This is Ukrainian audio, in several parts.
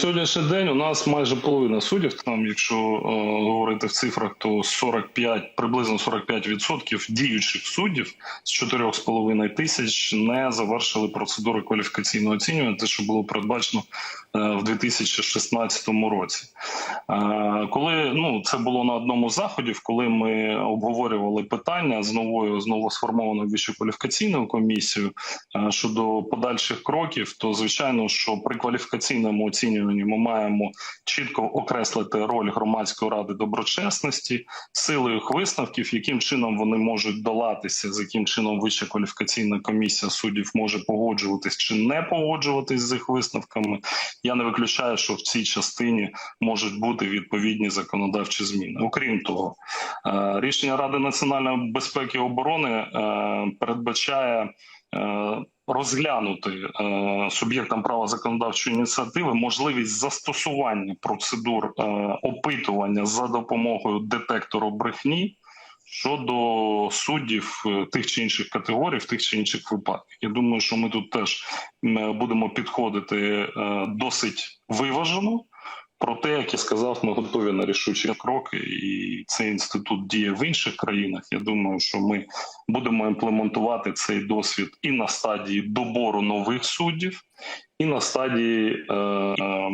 Сьогоднішній день у нас майже половина суддів, там, якщо е, говорити в цифрах, то 45, приблизно 45% діючих суддів з 4,5 тисяч не завершили процедури кваліфікаційного оцінювання, те, що було передбачено е, в 2016 році. Е, коли ну це було на одному з заходів, коли ми обговорювали питання з новою з новосформованою вищою кваліфікаційною комісією е, щодо подальших кроків, то звичайно, що при кваліфікаційному оцінюванні ми маємо чітко окреслити роль громадської ради доброчесності, сили їх висновків, яким чином вони можуть долатися, з яким чином вища кваліфікаційна комісія суддів може погоджуватись чи не погоджуватись з їх висновками. Я не виключаю, що в цій частині можуть бути відповідні законодавчі зміни. Окрім того, е, рішення Ради національної безпеки і оборони е, передбачає. Е, Розглянути е, суб'єктам права законодавчої ініціативи можливість застосування процедур е, опитування за допомогою детектору брехні щодо суддів е, тих чи інших категорій, в тих чи інших випадках. Я думаю, що ми тут теж будемо підходити е, досить виважено. Проте, як я сказав, ми готові на рішучі кроки, і цей інститут діє в інших країнах. Я думаю, що ми будемо імплементувати цей досвід і на стадії добору нових суддів, і на стадії е, е,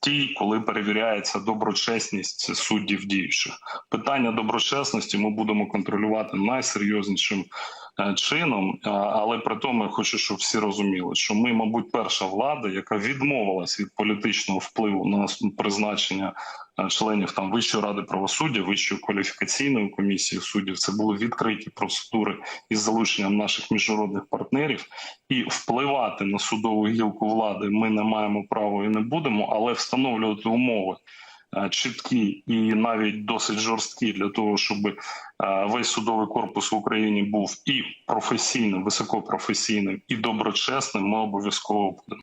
тій, коли перевіряється доброчесність суддів діючих. Питання доброчесності ми будемо контролювати найсерйознішим чином. Але при тому я хочу, щоб всі розуміли, що ми, мабуть, перша влада, яка відмовилась від політичного впливу на призначення е, членів там Вищої ради правосуддя, Вищої кваліфікаційної комісії суддів. Це були відкриті процедури із залученням наших міжнародних партнерів, і впливати на судову гілку влади ми не маємо права і не будемо, але встановлювати умови. Е, Чіткі і навіть досить жорсткі для того, щоб е, весь судовий корпус в Україні був і професійним, високопрофесійним, і доброчесним. Ми обов'язково будемо.